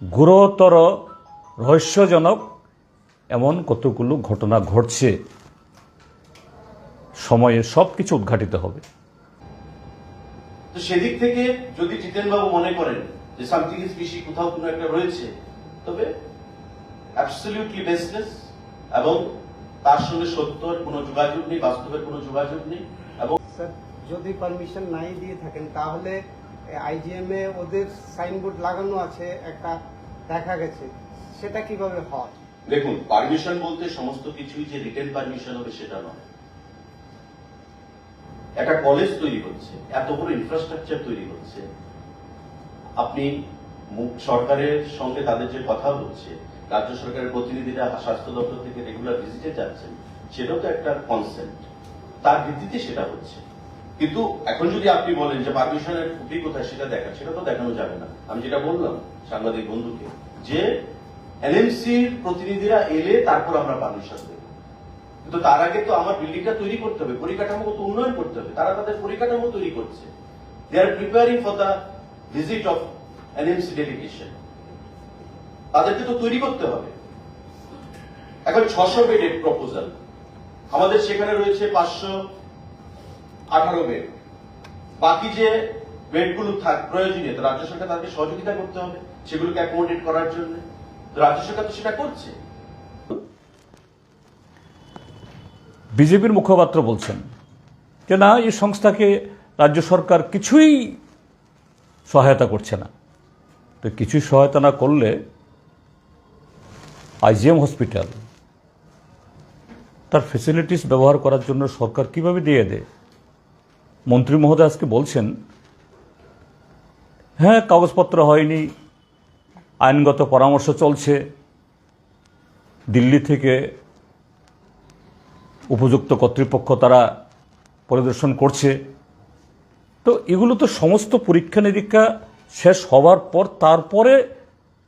গুরুতর রহস্যজনক এমন কতগুলো ঘটনা ঘটছে? সময়ে সব কিছু উদ্ঘাটিত হবে। তো সেদিক থেকে যদি জিতেনবাবু মনে করেন যে সামথিং ইজ বেশি কোথাও কোনো একটা রয়েছে তবে অ্যাবসলিউটলি বেসলেস এবং তার সঙ্গে সত্যর কোনো যোগাযোগ নেই বাস্তবের কোনো যোগাযোগ নেই এবং স্যার যদি পারমিশন নাই দিয়ে থাকেন তাহলে আইজিএম এ ওদের সাইনবোর্ড লাগানো আছে, একটা দেখা গেছে। সেটা কীভাবে হয়? দেখুন পারমিশন বলতে সমস্ত কিছুই যে রিটেন পারমিশন হবে সেটা নয়। একটা কলেজ তৈরি হচ্ছে, এত বড় ইনফ্রাস্ট্রাকচার তৈরি হচ্ছে। আপনি সরকারের সঙ্গে তাদের যে কথা হচ্ছে রাজ্য সরকারের প্রতিনিধিরা স্বাস্থ্য দপ্তর থেকে রেগুলার ভিজিটে যাচ্ছেন, সেটাও তো একটা কনসেন্ট তার ভিত্তিতে সেটা হচ্ছে। কিন্তু এখন যদি আপনি বলেন যে পারমিশনের খুবই কোথায় সেটা দেখা সেটা তো দেখানো যাবে না। আমি যেটা বললাম সাংবাদিক বন্ধুকে, যে এনএমসির প্রতিনিধিরা এলে তারপর আমরা পারমিশন দেব। কিন্তু তার আগে তো আমার বিল্ডিংটা তৈরি করতে হবে, পরিকাঠামোগত উন্নয়ন করতে হবে। তারা তাদের পরিকাঠামো তৈরি করছে। They are preparing for the visit of NMC delegation তাদেরকে তো তৈরি করতে হবে। এখন ছশো বেডের প্রপোজাল আমাদের সেখানে রয়েছে পাঁচশো আঠারো বেড। বাকি যে বেডগুলো থাক, প্রয়োজনীয় রাজ্য সরকার তাদেরকে সহযোগিতা করতে হবে, সেগুলোকে অ্যাকোমোডেট করার জন্য। রাজ্য সরকার তো সেটা করছে। বিজেপির মুখপাত্র বলছেন যে, না, এই সংস্থাকে রাজ্য সরকার কিছুই সহায়তা করছে না। তো কিছুই সহায়তা না করলে আইজিএম হসপিটাল তার ফেসিলিটিস ব্যবহার করার জন্য সরকার কীভাবে দিয়ে দেয়? মন্ত্রী মহোদয় আজকে বলছেন হ্যাঁ কাগজপত্র হয়নি, আইনগত পরামর্শ চলছে, দিল্লি থেকে উপযুক্ত কর্তৃপক্ষ তারা পরিদর্শন করছে। তো এগুলো তো সমস্ত পরীক্ষা নিরীক্ষা শেষ হওয়ার পর তারপরে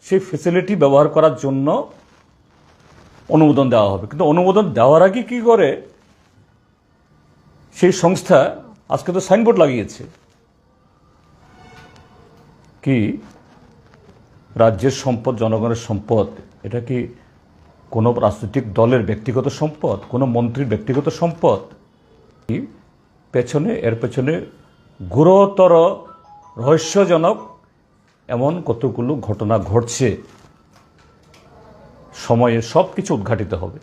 সেই ফেসিলিটি ব্যবহার করার জন্য অনুমোদন দেওয়া হবে। কিন্তু অনুমোদন দেওয়ার আগে কি করে সেই সংস্থা আজকে তো সাইনবোর্ড লাগিয়েছে। কি? রাজ্যের সম্পদ, জনগণের সম্পদ, এটা কি কোনো রাজনৈতিক দলের ব্যক্তিগত সম্পদ, কোনো মন্ত্রীর ব্যক্তিগত সম্পদ? কি? পেছনে, এর পেছনে গুরুতর রহস্যজনক এমন কতগুলো ঘটনা ঘটছে। সময়ে সব কিছু উদ্ঘাটিত হবে।